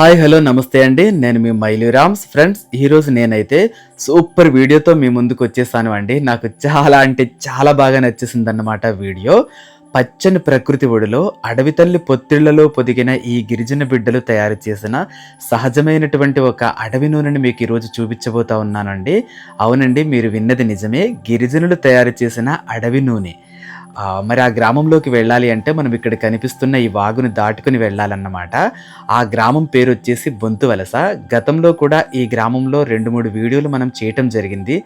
Hi hello నమస్తే అండి. నేను మీ మైలురామ్స్. ఫ్రెండ్స్ ఈరోజు నేనైతే సూపర్ వీడియోతో మీ ముందుకు వచ్చేసాను అండి. నాకు చాలా అంటే చాలా బాగా నచ్చేసింది అన్నమాట వీడియో. పచ్చని ప్రకృతి ఒడిలో అడవి తల్లి పొత్తిళ్ళలో పొదిగిన ఈ గిరిజన బిడ్డలు తయారు చేసిన సహజమైనటువంటి ఒక అడవి నూనెని మీకు ఈరోజు చూపించబోతా ఉన్నానండి. అవునండి మీరు విన్నది నిజమే. గిరిజనులు తయారు చేసిన అడవి నూనె. మరి ఆ గ్రామంలోకి వెళ్ళాలి అంటే మనం ఇక్కడ కనిపిస్తున్న ఈ వాగును దాటుకుని వెళ్ళాలన్నమాట. ఆ గ్రామం పేరు వచ్చేసి బొంతు వలస. గతంలో కూడా ఈ గ్రామంలో రెండు మూడు వీడియోలు మనం చేయటం జరిగింది.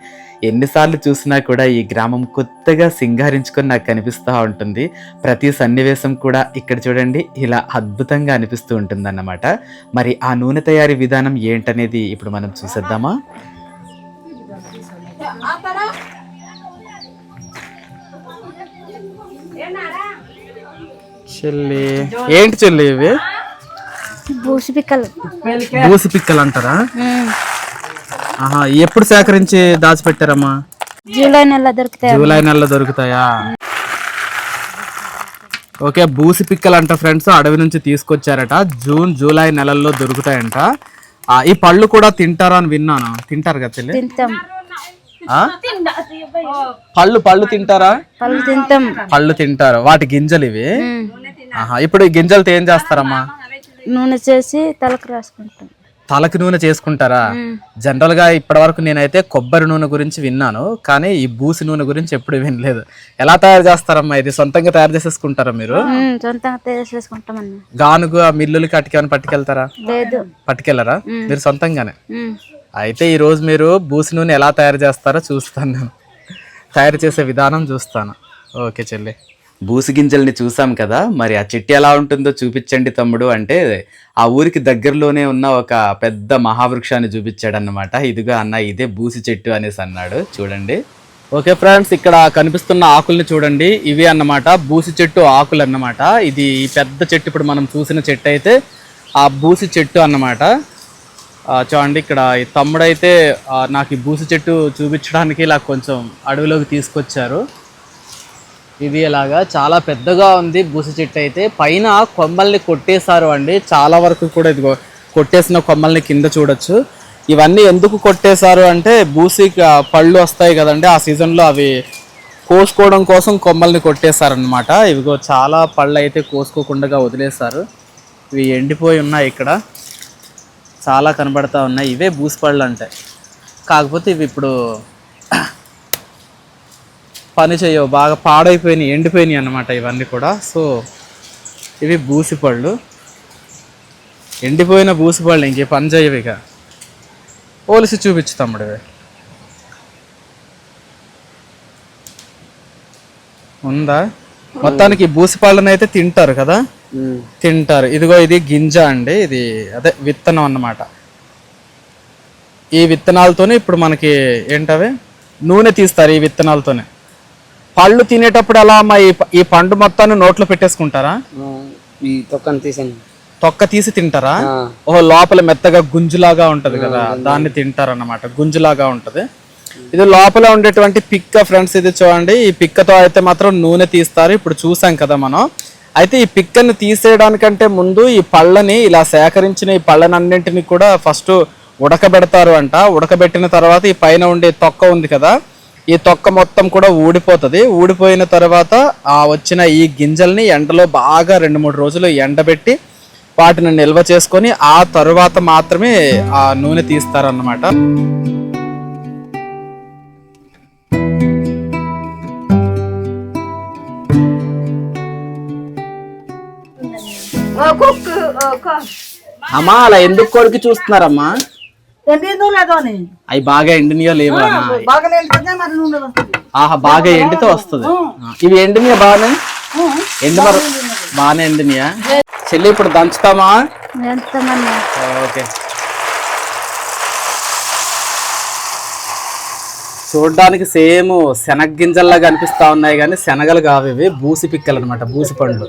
ఎన్నిసార్లు చూసినా కూడా ఈ గ్రామం కొత్తగా సింగారించుకొని నాకు కనిపిస్తూ ఉంటుంది. ప్రతి సన్నివేశం కూడా ఇక్కడ చూడండి ఇలా అద్భుతంగా అనిపిస్తూ ఉంటుందన్నమాట. మరి ఆ నూనె తయారీ విధానం ఏంటనేది ఇప్పుడు మనం చూసేద్దామా? చెల్లి. ఏంటి చెల్లి ఇవి? బూసి పిక్కలు. బూసి పిక్కలు అంటారా? ఆహా ఎప్పుడు సేకరించి దాచిపెట్టారమ్మా? జూలై నెల దొరుకుతాయి జూలై నెలలో దొరుకుతాయా? ఓకే బూసి పిక్కలు అంట ఫ్రెండ్స్ అడవి నుంచి తీసుకొచ్చారట. జూన్ జూలై నెలల్లో దొరుకుతాయంట. ఆ, ఈ పళ్ళు కూడా తింటారా అని విన్నాను? తింటారు కదా చెల్లి? తింటాం. ఆ? పళ్ళు పళ్ళు తింటారా? పళ్ళు తింటాం. పళ్ళు తింటారు. వాటి గింజలు ఇవి. ఆహా ఇప్పుడు ఈ గింజలతో ఏం చేస్తారమ్మా? నూనె చేసి తలకు రాసుకుంటాం. తలకి నూనె చేసుకుంటారా. జనరల్గా ఇప్పటి వరకు నేనైతే కొబ్బరి నూనె గురించి విన్నాను కానీ ఈ బూసి నూనె గురించి ఎప్పుడు వినలేదు. ఎలా తయారు చేస్తారమ్మా ఇది? సొంతంగా తయారు చేసేసుకుంటారా మీరు? సొంతంగా తయారు గానుగు ఆ మిల్లులకి అటుకేమైనా పట్టుకెళ్తారా? లేదు. పట్టుకెళ్ళరా మీరు సొంతంగానే. అయితే ఈ రోజు మీరు బూసి నూనె ఎలా తయారు చేస్తారో చూస్తాను. నేను తయారు చేసే విధానం చూస్తాను. ఓకే చెల్లి. బూసి గింజల్ని చూసాం కదా మరి ఆ చెట్టు ఎలా ఉంటుందో చూపించండి తమ్ముడు. అంటే ఆ ఊరికి దగ్గరలోనే ఉన్న ఒక పెద్ద మహావృక్షాన్ని చూపించాడనమాట ఇదిగా అన్న ఇదే బూసి చెట్టు అనేసి అన్నాడు. చూడండి. ఓకే ఫ్రెండ్స్ ఇక్కడ కనిపిస్తున్న ఆకుల్ని చూడండి. ఇవి అన్నమాట బూసి చెట్టు ఆకులు అన్నమాట. ఇది పెద్ద చెట్టు ఇప్పుడు మనం చూసిన చెట్టు అయితే ఆ బూసి చెట్టు అన్నమాట. చూడండి ఇక్కడ ఈ తమ్ముడైతే నాకు ఈ బూసి చెట్టు చూపించడానికి ఇలా కొంచెం అడవిలోకి తీసుకొచ్చారు. ఇది ఇలాగా చాలా పెద్దగా ఉంది బూసి చెట్టు అయితే. పైన కొమ్మల్ని కొట్టేశారు అండి. చాలా వరకు కూడా ఇదిగో కొట్టేసిన కొమ్మల్ని కింద చూడొచ్చు. ఇవన్నీ ఎందుకు కొట్టేశారు అంటే బూసి పళ్ళు వస్తాయి కదండి. ఆ సీజన్లో అవి కోసుకోవడం కోసం కొమ్మల్ని కొట్టేశారనమాట ఇవిగో చాలా పళ్ళు అయితే కోసుకోకుండా వదిలేశారు. ఇవి ఎండిపోయి ఉన్నాయి ఇక్కడ. చాలా కనబడతా ఉన్నాయి. ఇవే బూసిపళ్ళు అంటే. కాకపోతే ఇవి ఇప్పుడు పని చేయవు బాగా పాడైపోయినాయి ఎండిపోయినాయి అన్నమాట ఇవన్నీ కూడా. సో ఇవి బూసిపళ్ళు ఎండిపోయిన బూసిపళ్ళు ఇంకే పని చేయవు ఇక. పోలిసి చూపించు తమ్ముడు ఇవి. ఉందా? మొత్తానికి బూసిపళ్ళని అయితే తింటారు కదా? తింటారు. ఇదిగో ఇది గింజ అండి ఇది అదే విత్తనం అన్నమాట. ఈ విత్తనాలతోనే ఇప్పుడు మనకి ఏంటవి? నూనె తీస్తారు ఈ విత్తనాలతోనే. పళ్ళు తినేటప్పుడు ఎలా అమ్మా ఈ పండు మొత్తాన్ని నోట్లో పెట్టేసుకుంటారా? ఈ తొక్కను తీసాను తొక్క తీసి తింటారా? ఓహో లోపల మెత్తగా గుంజులాగా ఉంటది కదా దాన్ని తింటారన్నమాట గుంజులాగా ఉంటది. ఇది లోపల ఉండేటువంటి పిక్క ఫ్రెండ్స్ ఇది చూడండి ఈ పిక్కతో అయితే మాత్రం నూనె తీస్తారు ఇప్పుడు చూసాం కదా మనం. అయితే ఈ పిక్కని తీసేయడానికంటే ముందు ఈ పళ్ళని ఇలా సేకరించిన ఈ పళ్ళనన్నింటినీ కూడా ఫస్ట్ ఉడకబెడతారు అంట. ఉడకబెట్టిన తర్వాత ఈ పైన ఉండే తొక్క ఉంది కదా ఈ తొక్క మొత్తం కూడా ఊడిపోతుంది. ఊడిపోయిన తర్వాత ఆ వచ్చిన ఈ గింజల్ని ఎండలో బాగా రెండు మూడు రోజులు ఎండబెట్టి వాటిని నిల్వ చేసుకొని ఆ తరువాత మాత్రమే ఆ నూనె తీస్తారన్నమాట. అమ్మా అలా ఎందుకు కొరికి చూస్తున్నారమ్మా? ఎండిందో లేదో అని. అవి బాగా ఎండినయో లేవా అమ్మా? బాగా వెళ్తుందే మరి నూనె వస్తుంది. ఆహా బాగా ఎండితే వస్తుంది. ఇవి ఎండినయా బాగానే? ఎండి మరి. బాగానే ఎండినయా? చెల్లి ఇప్పుడు దంచుతామా? ఓకే. చూడడానికి సేమ్ శనగ గింజల్లా కనిపిస్తా ఉన్నాయి కానీ శనగలు కావు ఇవి. బూసి పిక్కలు అనమాట బూసి పండ్లు.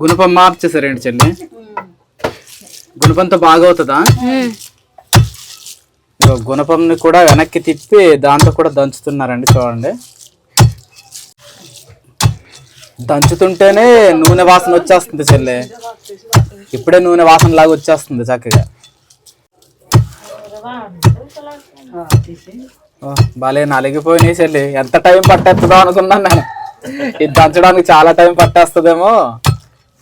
గుణపం మార్చేసారండి చెల్లి? గుణపంతో బాగా అవుతుందా ఇగో గుణపంని కూడా వెనక్కి తిప్పి దాంతో కూడా దంచుతున్నారండి చూడండి. దంచుతుంటేనే నూనె వాసన వచ్చేస్తుంది చెల్లె. ఇప్పుడే నూనె వాసన లాగా వచ్చేస్తుంది చక్కగా. భలే నలిగిపోయినాయి చెల్లి. ఎంత టైం పట్టేస్తుందో అనుకున్నాను నేను. ఇది దంచడానికి చాలా టైం పట్టేస్తుందేమో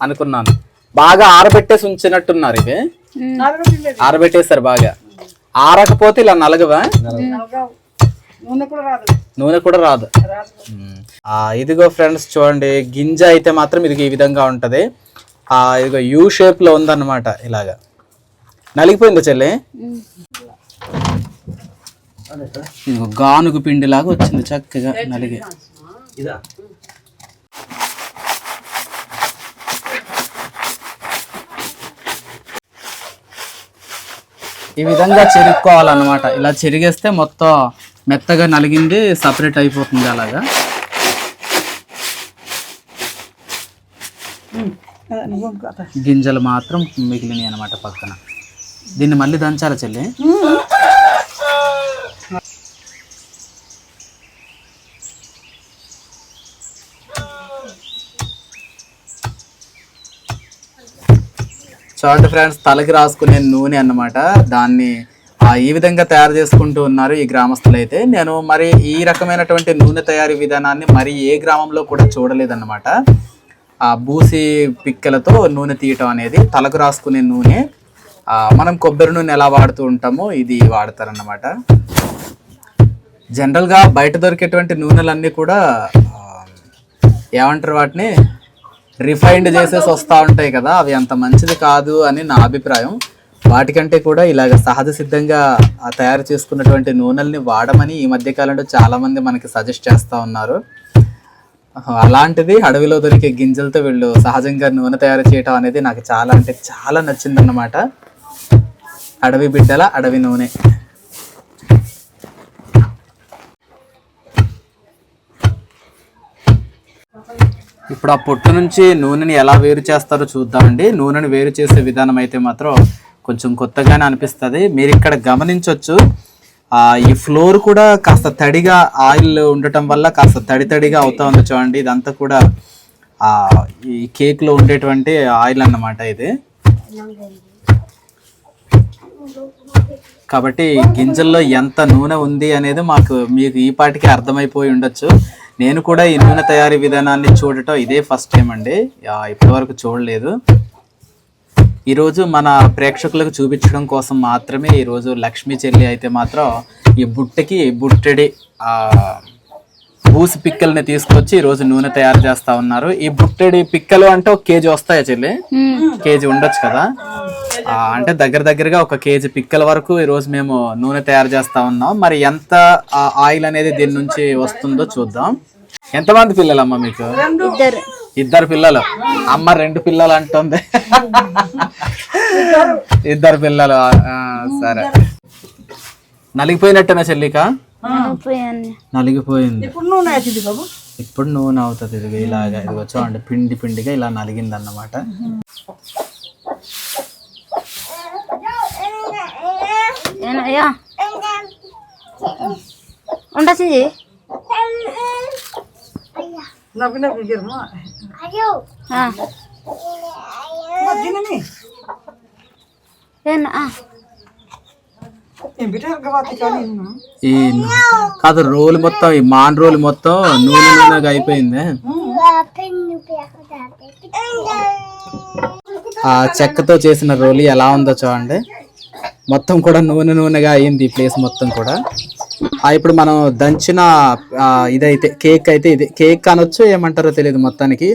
అనుకున్నాను. బాగా ఆరబెట్టేసి ఉంచినట్టున్నారు ఇవి. ఆరబెట్టేస్తారు బాగా. ఆరకపోతే ఇలా నలగవా? నూనె కూడా రాదు. నూనె కూడా రాదు. మ్మ్. ఆ, ఇదిగో ఫ్రెండ్స్ చూడండి గింజ అయితే మాత్రం ఇది ఈ విధంగా ఉంటది. ఆ ఇదిగో యూ షేప్లో ఉందన్నమాట ఇలాగా. నలిగిపోయిందా చెల్లి? ఇదిగో గానుగు పిండి లాగా వచ్చింది చక్కగా నలిగి. ఈ విధంగా చెరుక్కోవాలన్నమాట. ఇలా చెరిగేస్తే మొత్తం మెత్తగా నలిగింది సపరేట్ అయిపోతుంది అలాగా. గింజలు మాత్రం మిగిలినాయి అనమాట పక్కన. దీన్ని మళ్ళీ దంచాలి చెల్లి? చూడండి ఫ్రెండ్స్ తలకి రాసుకునే నూనె అన్నమాట. దాన్ని ఈ విధంగా తయారు చేసుకుంటూ ఉన్నారు ఈ గ్రామస్తులు అయితే నేను మరి ఈ రకమైనటువంటి నూనె తయారీ విధానాన్ని మరి ఏ గ్రామంలో కూడా చూడలేదన్నమాట. ఆ బూసి పిక్కలతో నూనె తీయటం అనేది తలకు రాసుకునే నూనె మనం కొబ్బరి నూనె ఎలా వాడుతూ ఉంటామో ఇది వాడతారన్నమాట. జనరల్గా బయట దొరికేటువంటి నూనెలన్నీ కూడా ఏమంటారు వాటిని? రిఫైన్డ్ చేసేసి వస్తూ ఉంటాయి కదా అవి అంత మంచిది కాదు అని నా అభిప్రాయం. వాటికంటే కూడా ఇలాగ సహజ సిద్ధంగా తయారు చేసుకున్నటువంటి నూనెల్ని వాడమని ఈ మధ్య కాలంలో చాలా మంది మనకి సజెస్ట్ చేస్తూ ఉన్నారు. అలాంటిది అడవిలో దొరికే గింజలతో వీళ్ళు సహజంగా నూనె తయారు చేయటం అనేది నాకు చాలా అంటే చాలా నచ్చిందన్నమాట. అడవి బిడ్డల అడవి నూనె. ఇప్పుడు ఆ పొట్టు నుంచి నూనెని ఎలా వేరు చేస్తారో చూద్దామండి. నూనెని వేరు చేసే విధానం అయితే మాత్రం కొంచెం కొత్తగానే అనిపిస్తుంది. మీరు ఇక్కడ గమనించవచ్చు ఈ ఫ్లోర్ కూడా కాస్త తడిగా ఆయిల్ ఉండటం వల్ల కాస్త తడి తడిగా అవుతా ఉంది చూడండి. ఇదంతా కూడా ఈ కేక్లో ఉండేటువంటి ఆయిల్ అన్నమాట ఇది. కాబట్టి గింజల్లో ఎంత నూనె ఉంది అనేది మాకు మీకు ఈ పాటికి అర్థమైపోయి ఉండొచ్చు. నేను కూడా ఈ నూనె తయారీ విధానాన్ని చూడటం ఇదే ఫస్ట్ టైం అండి. ఇప్పటివరకు చూడలేదు. ఈరోజు మన ప్రేక్షకులకు చూపించడం కోసం మాత్రమే ఈరోజు లక్ష్మీ చెల్లి అయితే మాత్రం ఈ బుట్టకి బుట్టెడి బూసి పిక్కల్ని తీసుకొచ్చి ఈరోజు నూనె తయారు చేస్తా ఉన్నారు. ఈ బుట్టెడి పిక్కలు అంటే ఒక కేజీ వస్తాయా చెల్లి? కేజీ ఉండొచ్చు కదా? అంటే దగ్గర దగ్గరగా ఒక కేజీ పిక్కల వరకు ఈరోజు మేము నూనె తయారు చేస్తా ఉన్నాం. మరి ఎంత ఆయిల్ అనేది దీని నుంచి వస్తుందో చూద్దాం. ఎంతమంది పిల్లలమ్మా మీకు? ఇద్దరు. ఇద్దరు పిల్లలు. అమ్మ రెండు పిల్లలు అంటుంది. ఇద్దరు పిల్లలు ఆ, సరే. నలిగిపోయినట్టేనా చెల్లిక? నలిగిపోయింది. ఇప్పుడు నూనె అవుతుంది బాబు. ఇప్పుడు నూనె అవుతుంది ఇది ఇలాగా. ఇది చూడండి పిండి పిండిగా ఇలా నలిగింది అన్నమాట ఏనయ్యా గవాతి కానీ ఈ కాదు రోలు మొత్తం ఈ మాన్ రోలు మొత్తం నూనె నూనెగా అయిపోయింది. ఆ చెక్కతో చేసిన రోలి ఎలా ఉందో చూడండి. మొత్తం కూడా నూనె నూనెగా అయింది ఈ ప్లేస్ మొత్తం కూడా. ఆ ఇప్పుడు మనం దంచిన ఇదైతే కేక్ అయితే ఇది కేక్ అనొచ్చు ఏమంటారో తెలియదు మొత్తానికి.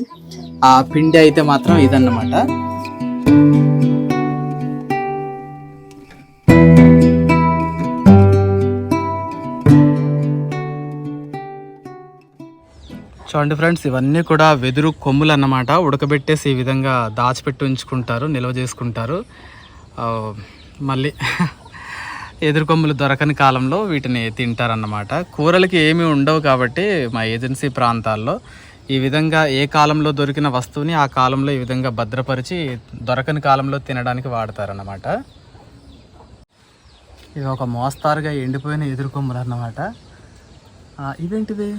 ఆ పిండి అయితే మాత్రం ఇదన్నమాట. చూడండి ఫ్రెండ్స్ ఇవన్నీ కూడా వెదురు కొమ్ములు అన్నమాట ఉడకబెట్టేసి ఈ విధంగా దాచిపెట్టి ఉంచుకుంటారు నిల్వ చేసుకుంటారు. మళ్ళీ ఎదురు కొమ్ములు దొరకని కాలంలో వీటిని తింటారన్నమాట. కూరలకి ఏమీ ఉండవు కాబట్టి మా ఏజెన్సీ ప్రాంతాల్లో ఈ విధంగా ఏ కాలంలో దొరికిన వస్తువుని ఆ కాలంలో ఈ విధంగా భద్రపరిచి దొరకని కాలంలో తినడానికి వాడతారన్నమాట. ఇవి ఒక మోస్తారుగా ఎండిపోయిన ఎదురు కొమ్ములు అన్నమాట ఇవేంటివి?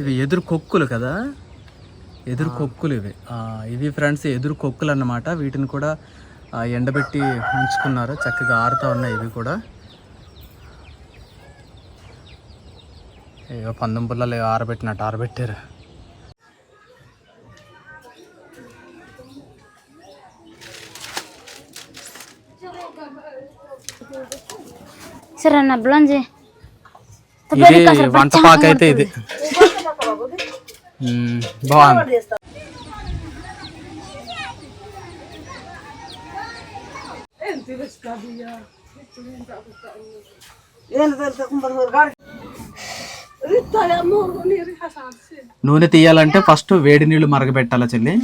ఇవి ఎదురు కొక్కులు కదా? ఎదురు కొక్కులు ఇవి. ఇవి ఫ్రెండ్స్ ఎదురు కొక్కులు అన్నమాట. వీటిని కూడా ఎండబెట్టి ఉంచుకున్నారు. చక్కగా ఆరుతూ ఉన్నాయి ఇవి కూడా. ఏవో పందెం పుల్లలు ఆరబెట్టినట్టు ఆరబెట్టారు. సరే అన్న బ్లంజీ ఇది వంట పాక అయితే ఇది. బాగుంది. నూనె తీయాలంటే ఫస్ట్ వేడి నీళ్ళు మరగబెట్టాలా చెల్లి?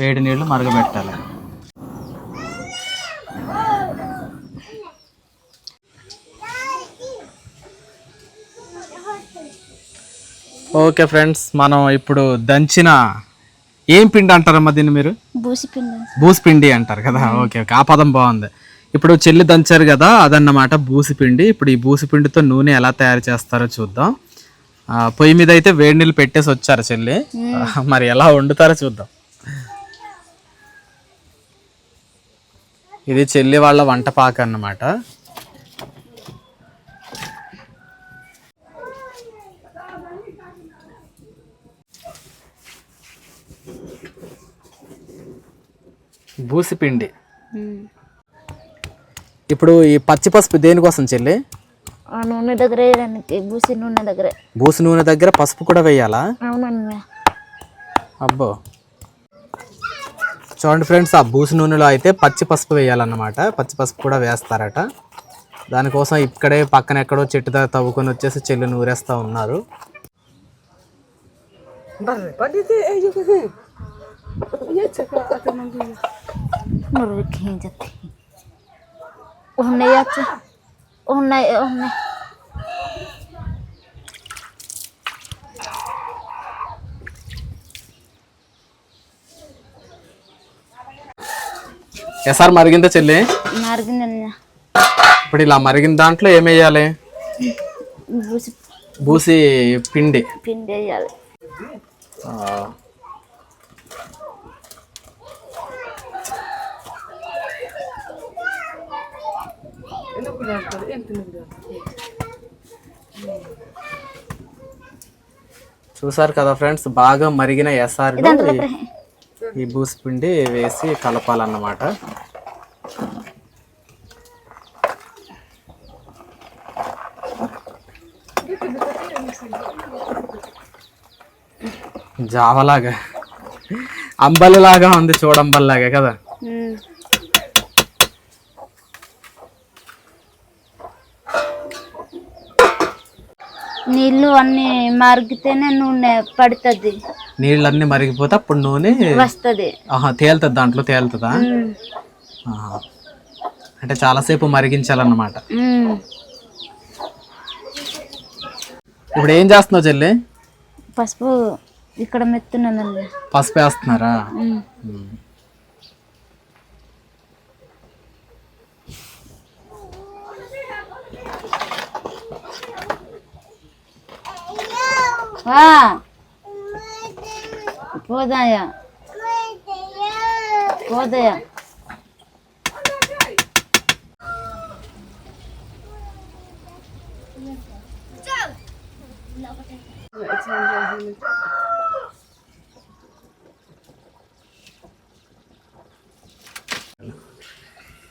వేడి నీళ్ళు మరగబెట్టాలి? ఓకే ఫ్రెండ్స్ మనం ఇప్పుడు దంచిన ఏం పిండి అంటారమ్మా దీన్ని మీరు? బూసి పిండి బూసి పిండి అంటారు కదా? Okay okay. ఆ పదం బాగుంది. ఇప్పుడు చెల్లి దంచారు కదా అదన్నమాట బూసి పిండి ఇప్పుడు ఈ బూసి పిండితో నూనె ఎలా తయారు చేస్తారో చూద్దాం. పొయ్యి మీద అయితే వేడి నీళ్ళు పెట్టేసి వచ్చారు చెల్లి. మరి ఎలా వండుతారో చూద్దాం. ఇది చెల్లి వాళ్ళ వంట పాక అన్నమాట బూసిపిండి. ఇప్పుడు ఈ పచ్చి పసుపు దేనికోసం చెల్లి? ఆ నూనె దగ్గర బూసి నూనె దగ్గర. బూసి నూనె దగ్గర పసుపు కూడా వేయాలా? అబ్బో. చూడండి ఫ్రెండ్స్ ఆ బూసి నూనెలో అయితే పచ్చి పసుపు వేయాలన్నమాట. పచ్చి పసుపు కూడా వేస్తారట. దానికోసం ఇక్కడే పక్కన ఎక్కడో చెట్టు దగ్గర తవ్వుకొని వచ్చేసి చెల్లి నూరేస్తూ ఉన్నారు. పడితే ኑሮ ከሄንጀት ኦህነ ያት ኦህነ ኦህነ ఎసారి మరిగిందా చెల్లి మరిగిందన్నా ఇప్పుడు ఇలా మరిగిన దాంట్లో ఏమేయాలి బూసి పిండి పిండి వేయాలి చూసారు కదా ఫ్రెండ్స్ బాగా మరిగిన ఎసార్లు ఈ బూసి పిండి వేసి కలపాలన్నమాట. జావలాగా అంబలిలాగా ఉంది చూడంబల్లాగా కదా. నీళ్ళు అన్ని మరిగితేనే నూనె పడుతుంది. నీళ్ళన్నీ మరిగిపోతే అప్పుడు నూనె వస్తుంది. ఆహా తేలుతుంది దాంట్లో తేలుతుందా. అంటే చాలాసేపు మరిగించాలన్నమాట. ఇప్పుడు ఏం చేస్తున్నావు చెల్లి? పసుపు ఇక్కడ మెత్తున్నానండి పసుపు వేస్తున్నారా పోదాయా. పోదాయా.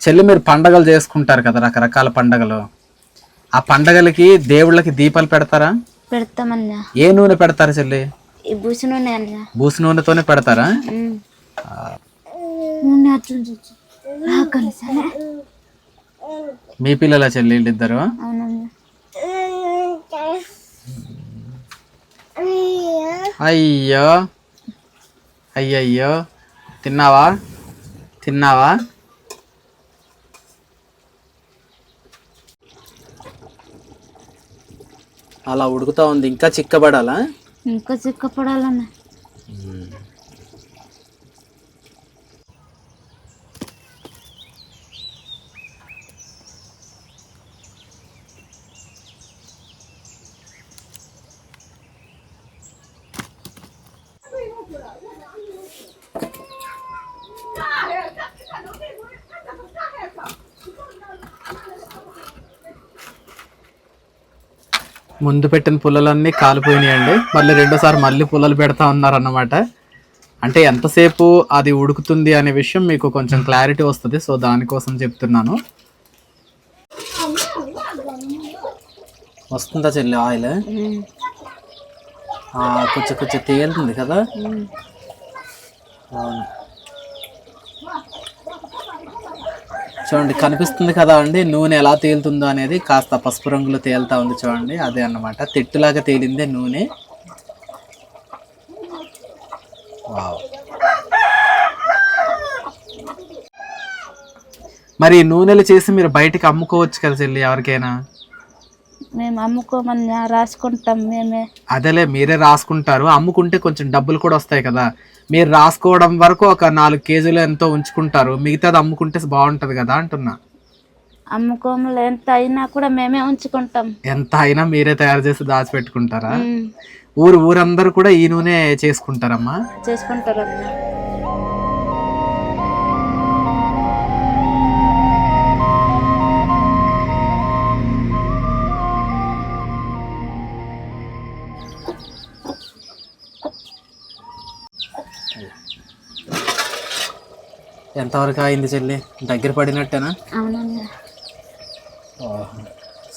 చెల్లి మీరు పండగలు చేసుకుంటారు కదా రకరకాల పండగలు. ఆ పండగలకి దేవుళ్ళకి దీపాలు పెడతారా? పెడతామన్నా. ఏ నూనె పెడతారు చెల్లి? బూసి నూనె అన్న. బూసి నూనెతోనే పెడతారా. నూనె మీ పిల్లల చెల్లి ఇద్దరు అయ్యో. అయ్యయ్యో. తిన్నావా? తిన్నావా? అలా ఉడుకుతా ఉంది. ఇంకా చిక్కబడాలా? ఇంకా చిక్కపడాలన్న. ముందు పెట్టిన పుల్లలన్నీ కాలిపోయినాయండి. మళ్ళీ రెండోసారి మళ్ళీ పుల్లలు పెడతా ఉన్నారన్నమాట. అంటే ఎంతసేపు అది ఉడుకుతుంది అనే విషయం మీకు కొంచెం క్లారిటీ వస్తుంది సో దానికోసం చెప్తున్నాను. వస్తుందా చెల్లి ఆయిల్? కొంచెం కొంచెం తేలుతుంది కదా? అవును. చూడండి కనిపిస్తుంది కదా అండి నూనె ఎలా తేలుతుందో అనేది కాస్త పసుపు రంగులో తేలుతా ఉంది చూడండి అదే అన్నమాట. తెట్టులాగా తేలిందే నూనె. వావ్. మరి నూనెలు చేసి మీరు బయటికి అమ్ముకోవచ్చు కదా చెల్లి ఎవరికైనా? మేము అమ్ముకోమని రాసుకుంటాం మేమే. అదేలే మీరే రాసుకుంటారు. అమ్ముకుంటే కొంచెం డబ్బులు కూడా వస్తాయి కదా. మీరు రాసుకోవడం వరకు ఒక నాలుగు కేజీలు ఎంతో ఉంచుకుంటారు. మిగతాది అమ్ముకుంటే బాగుంటది కదా అంటున్నా. అమ్ముకోములు ఎంత అయినా కూడా మేమే ఉంచుకుంటాం. ఎంత అయినా మీరే తయారు చేసి దాచిపెట్టుకుంటారా? ఊరు ఊరందరూ కూడా ఈ నూనె చేసుకుంటారమ్మా? చేసుకుంటారు ఎంతవరకు అయింది చెల్లి. దగ్గర పడినట్టేనా.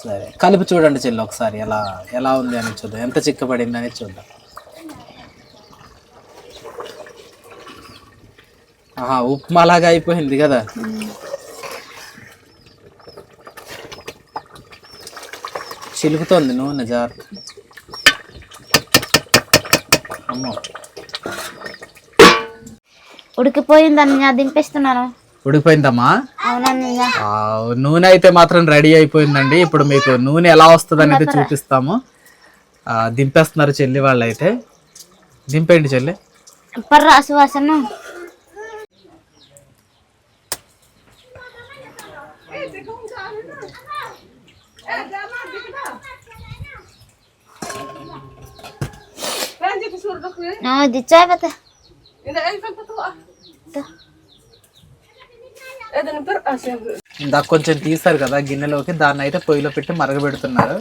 సరే. కలిపి చూడండి చెల్లి ఒకసారి ఎలా ఎలా ఉంది అని చూద్దాం. ఎంత చిక్కబడింది అనేది చూద్దాం. ఆహా ఉప్మా లాగా అయిపోయింది కదా. చిలుకుతోంది నూనె జార్. అమ్మో. ఉడికిపోయిందన్న దింపేస్తున్నాను. ఉడికిపోయిందమ్మా? నూనె అయితే మాత్రం రెడీ అయిపోయిందండి. ఇప్పుడు మీకు నూనె ఎలా వస్తుంది అనేది చూపిస్తాము. దింపేస్తున్నారు చెల్లి వాళ్ళు అయితే దింపేయండి చెల్లి. పర్రా సువాసన. దిచ్చాయి ఇందాక కొంచెం తీస్తారు కదా గిన్నెలోకి దాన్ని అయితే పొయ్యిలో పెట్టి మరగబెడుతున్నారు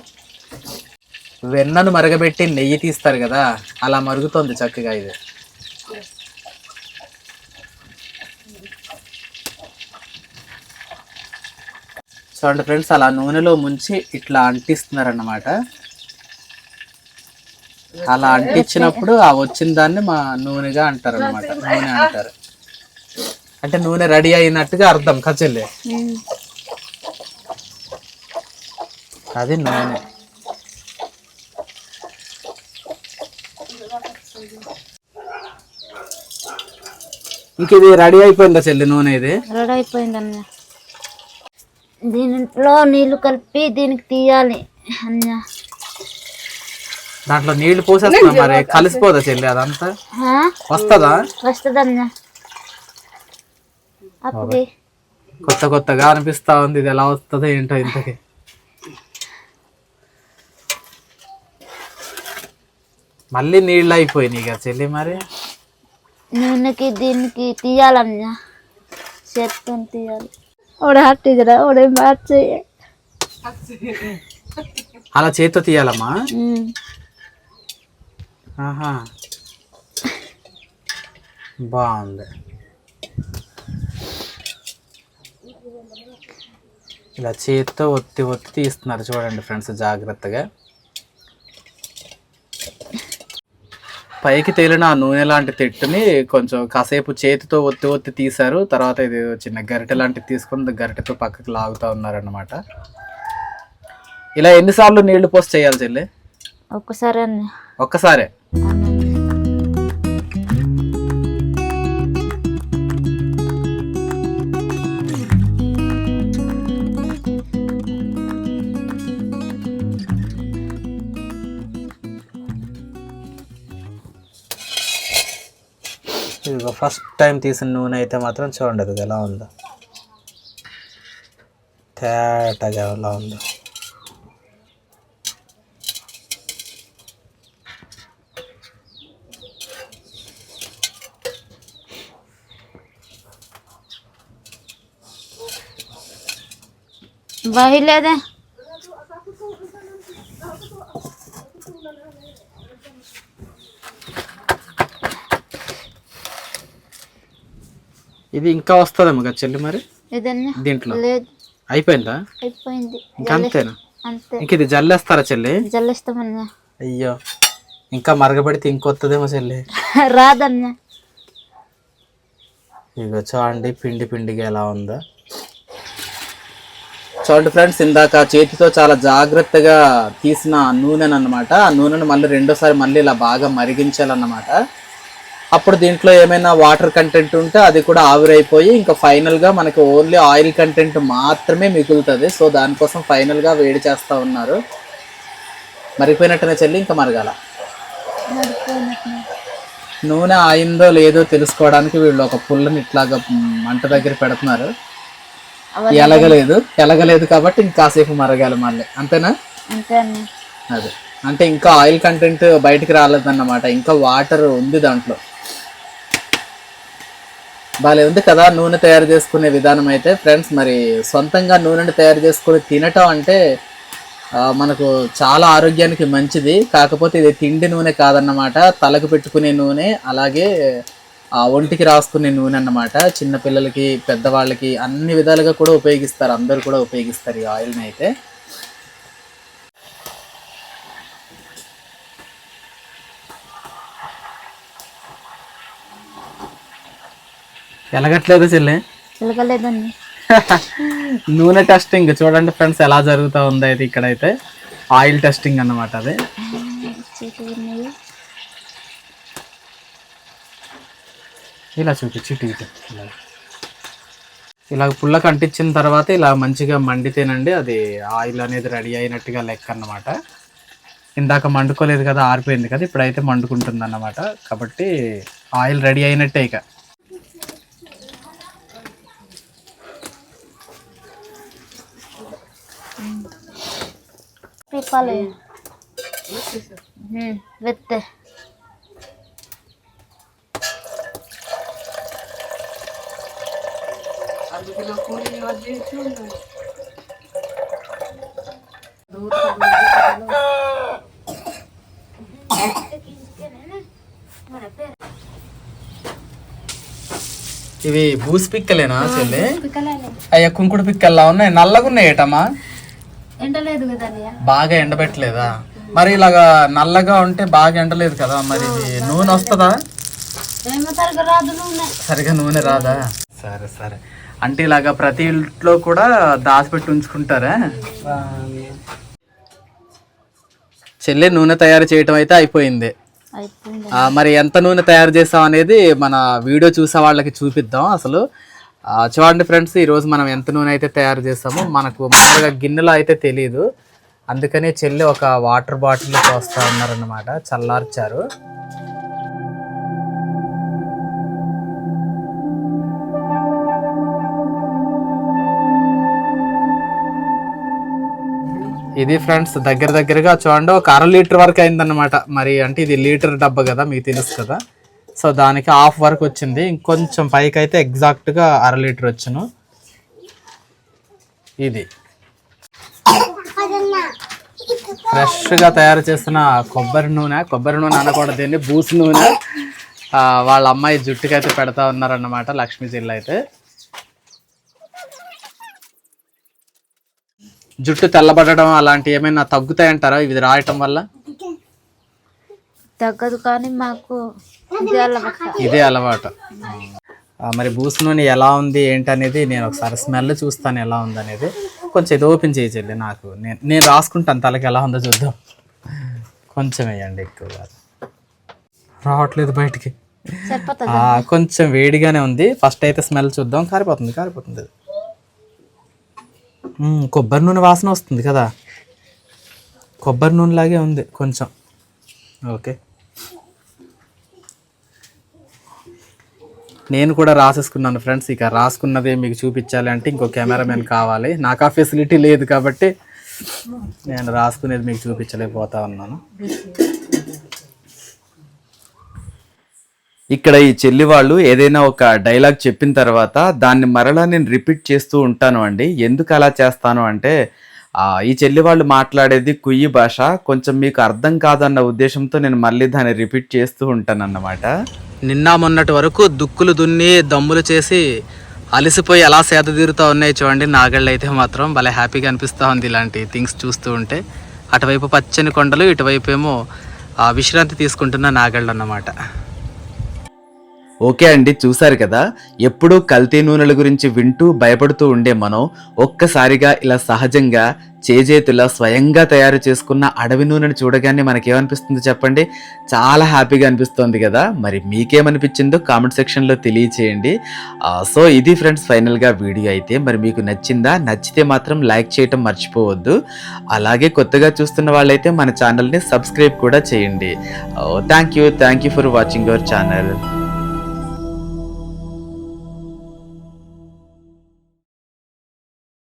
వెన్నను మరగబెట్టి నెయ్యి తీస్తారు కదా అలా మరుగుతోంది చక్కగా ఇది చూడండి ఫ్రెండ్స్ అలా నూనెలో ముంచి ఇట్లా అంటిస్తున్నారన్నమాట అలా అంటించినప్పుడు ఆ వచ్చిన దాన్ని మా నూనెగా అంటారు అనమాట నూనె అంటారు. అంటే నూనె రెడీ అయినట్టుగా అర్థం కచెల్లి అది నూనె. ఇంక ఇది రెడీ అయిపోయిందా చెల్లి నూనె ఇది? రెడీ అయిపోయిందన్న దీంట్లో నీళ్ళు కలిపి దీనికి తీయాలి అన్న దాంట్లో నీళ్ళు పోసేస్తున్నా మరి. కలిసిపోదా చెల్లి అదంతా? ఆ? వస్తుందా? వస్తుందన్న. కొత్త కొత్తగా అనిపిస్తా ఉంది. ఇది ఎలా వస్తుందో ఏంటో ఇంతకి. మళ్ళీ నీళ్ళు అయిపోయినాయి కదా చెల్లి మరి? నూనెకి దీనికి తీయాలన్న. చేత్తో తీయాలి. ఓడే హట్టిదిరా ఓడే మార్చి అలా చేతితో తీయాలమ్మా. ఆహా. బాగుంది. ఇలా చేతితో ఒత్తి ఒత్తి తీస్తున్నారు చూడండి ఫ్రెండ్స్ జాగ్రత్తగా. పైకి తేలిన ఆ నూనె లాంటి తిట్టుని కొంచెం కాసేపు చేతితో ఒత్తి ఒత్తి తీశారు. తర్వాత ఇది చిన్న గరిటె లాంటిది తీసుకుని గరిటెతో పక్కకి లాగుతూ ఉన్నారన్నమాట. ఇలా ఎన్నిసార్లు నీళ్ళు పోసి చేయాలి చెల్లి? ఒక్కసారి ఒక్కసారే. ఫస్ట్ టైం తీసిన నూనె అయితే మాత్రం చూడండి అది ఎలా ఉందో. తేటగా ఎలా ఉందో. బాహిలేదే ఇది ఇంకా వస్తుందేమో కదా చెల్లి మరి? దీంట్లో? అయిపోయిందా? అయిపోయింది. ఇంకా అంతేనా? అంతే. ఇంక ఇది జల్లేస్తారా చెల్లి? జల్లిస్తామన్నా. అయ్యో. ఇంకా మరగబెడితే ఇంకొత్తదేమో చెల్లి. రాదన్నా. ఇక చూడండి పిండి పిండిగా ఎలా ఉందో. చూడండి ఫ్రెండ్స్ ఇందాక చేతితో చాలా జాగ్రత్తగా తీసిన నూనెను అనమాట ఆ నూనెను మళ్ళీ రెండోసారి మళ్ళీ ఇలా బాగా మరిగించాలన్నమాట. అప్పుడు దీంట్లో ఏమైనా వాటర్ కంటెంట్ ఉంటే అది కూడా ఆవిరైపోయి ఇంకా ఫైనల్గా మనకి ఓన్లీ ఆయిల్ కంటెంట్ మాత్రమే మిగులుతుంది. సో దానికోసం ఫైనల్గా వేడి చేస్తూ ఉన్నారు. మరిగిపోయినట్టునే చెల్లి ఇంకా మరగాల? నూనె ఆయిందో లేదో తెలుసుకోవడానికి వీళ్ళు ఒక పుల్లని ఇట్లాగా మంట దగ్గర పెడుతున్నారు. ఎలగలేదు ఎలగలేదు కాబట్టి ఇంకాసేపు మరగాలి మళ్ళీ. అంతేనా? అదే. అంటే ఇంకా ఆయిల్ కంటెంట్ బయటికి రాలేదన్నమాట. ఇంకా వాటర్ ఉంది దాంట్లో. బాగాలే ఉంది కదా నూనె తయారు చేసుకునే విధానం అయితే. ఫ్రెండ్స్ మరి సొంతంగా నూనెని తయారు చేసుకుని తినటం అంటే మనకు చాలా ఆరోగ్యానికి మంచిది. కాకపోతే ఇది తిండి నూనె కాదన్నమాట. తలకు పెట్టుకునే నూనె అలాగే ఒంటికి రాసుకునే నూనె అన్నమాట. చిన్నపిల్లలకి పెద్దవాళ్ళకి అన్ని విధాలుగా కూడా ఉపయోగిస్తారు. అందరూ కూడా ఉపయోగిస్తారు ఈ ఆయిల్ని అయితే. ఎలగట్లేదు చెల్లె? చిలకలేదన్నా నూనె టెస్టింగ్ చూడండి ఫ్రెండ్స్ ఎలా జరుగుతూ ఉంది అయితే ఇక్కడైతే. ఆయిల్ టెస్టింగ్ అన్నమాట అది చీటి ఉన్నాయి ఇలా చూపించి టీ ఇలా. ఇలా పుల్లకి అంటించిన తర్వాత ఇలా మంచిగా మండితేనండి అది ఆయిల్ అనేది రెడీ అయినట్టుగా లెక్క అన్నమాట. ఇందాక మండుకోలేదు కదా ఆరిపోయింది కదా ఇప్పుడైతే మండుకుంటుంది అన్నమాట కాబట్టి ఆయిల్ రెడీ అయినట్టే ఇక. ఇవి బూసి పిక్కలేనా చెల్లి? అయ్యా కుంకుడు పిక్కల్లా ఉన్నాయి. నల్లగా ఉన్నాయి ఏటమ్మా ఎండలేదు కదా బాగా ఎండబెట్టలేదా? మరి ఇలాగా నల్లగా ఉంటే బాగా ఎండలేదు కదా మరి నూనె వస్తుందా? సరిగా నూనె రాదా? సరే సరే. అంటే ఇలాగా ప్రతి ఇంట్లో కూడా దాచిపెట్టి ఉంచుకుంటారా? చెల్లి నూనె తయారు చేయటం అయితే అయిపోయింది. అయిపోయింది. ఆ, మరి ఎంత నూనె తయారు చేసాం అనేది మన వీడియో చూసే వాళ్ళకి చూపిద్దాం అసలు. చూడండి ఫ్రెండ్స్ ఈరోజు మనం ఎంత నూనె అయితే తయారు చేసామో మనకు మామూలుగా గిన్నెలో అయితే తెలియదు అందుకని చెల్లి ఒక వాటర్ బాటిల్ పోస్తా ఉన్నారన్నమాట చల్లార్చారు. ఇది ఫ్రెండ్స్ దగ్గర దగ్గరగా చూడండి ఒక అర లీటర్ వరకు అయిందనమాట మరి అంటే ఇది లీటర్ డబ్బా కదా మీకు తెలుసు కదా. సో దానికి హాఫ్ వరకు వచ్చింది. ఇంకొంచెం పైకి అయితే ఎగ్జాక్ట్గా అర లీటర్ వచ్చును. ఇది. ఫ్రెష్గా తయారు చేసిన కొబ్బరి నూనె కొబ్బరి నూనె అనకూడదు దీన్ని బూసి నూనె. వాళ్ళ అమ్మాయి జుట్టుకైతే పెడతా ఉన్నారన్నమాట లక్ష్మీ జిల్లా అయితే జుట్టు తెల్లబడడం అలాంటి ఏమైనా తగ్గుతాయంటారా? ఇది రాయటం వల్ల? తగ్గదు కానీ మాకు ఇది అలవాటు. మరి బూసు నూనె ఎలా ఉంది ఏంటి అనేది నేను ఒకసారి స్మెల్ చూస్తాను ఎలా ఉంది అనేది కొంచెం ఇది ఓపెన్ చేయచెల్లి నాకు. నేను నేను రాసుకుంటాను తలకి ఎలా ఉందో చూద్దాం. కొంచెం వేయండి ఎక్కువ కాదు రావట్లేదు బయటికి. కొంచెం వేడిగానే ఉంది. ఫస్ట్ అయితే స్మెల్ చూద్దాం. కారిపోతుంది కారిపోతుంది. కొబ్బరి నూనె వాసన వస్తుంది కదా. కొబ్బరి నూనె లాగే ఉంది కొంచెం. ఓకే. నేను కూడా రాసేసుకున్నాను ఫ్రెండ్స్. ఇక రాసుకున్నదే మీకు చూపించాలి అంటే ఇంకో కెమెరామెన్ కావాలి. నాకు ఆ ఫెసిలిటీ లేదు కాబట్టి నేను రాసుకునేది మీకు చూపించలేకపోతా ఉన్నాను. ఇక్కడ ఈ చెల్లి వాళ్ళు ఏదైనా ఒక డైలాగ్ చెప్పిన తర్వాత దాన్ని మరలా నేను రిపీట్ చేస్తూ ఉంటాను అండి. ఎందుకు అలా చేస్తాను అంటే ఈ చెల్లి వాళ్ళు మాట్లాడేది కుయ్యి భాష. కొంచెం మీకు అర్థం కాదన్న ఉద్దేశంతో నేను మళ్ళీ దాన్ని రిపీట్ చేస్తూ ఉంటాను అన్నమాట నిన్న మొన్నటి వరకు దుక్కులు దున్ని దమ్ములు చేసి అలసిపోయి ఎలా సేద తీరుతూ ఉన్నాయి చూడండి. నాగళ్ళు అయితే మాత్రం భలే హ్యాపీగా అనిపిస్తూ ఉంది ఇలాంటి థింగ్స్ చూస్తూ ఉంటే. అటువైపు పచ్చని కొండలు ఇటువైపు ఏమో విశ్రాంతి తీసుకుంటున్న నాగళ్ళు అన్నమాట ఓకే అండి చూసారు కదా? ఎప్పుడూ కల్తీ నూనెల గురించి వింటూ భయపడుతూ ఉండే మనం ఒక్కసారిగా ఇలా సహజంగా చేజేతులా స్వయంగా తయారు చేసుకున్న అడవి నూనెను చూడగానే మనకేమనిపిస్తుంది చెప్పండి? చాలా హ్యాపీగా అనిపిస్తుంది కదా? మరి మీకేమనిపించిందో కామెంట్ సెక్షన్లో తెలియచేయండి. సో ఇది ఫ్రెండ్స్ ఫైనల్గా వీడియో అయితే. మరి మీకు నచ్చిందా? నచ్చితే మాత్రం లైక్ చేయటం మర్చిపోవద్దు. అలాగే కొత్తగా చూస్తున్న వాళ్ళైతే మన ఛానల్ని సబ్స్క్రైబ్ కూడా చేయండి. Thank you. Thank you for watching our channel.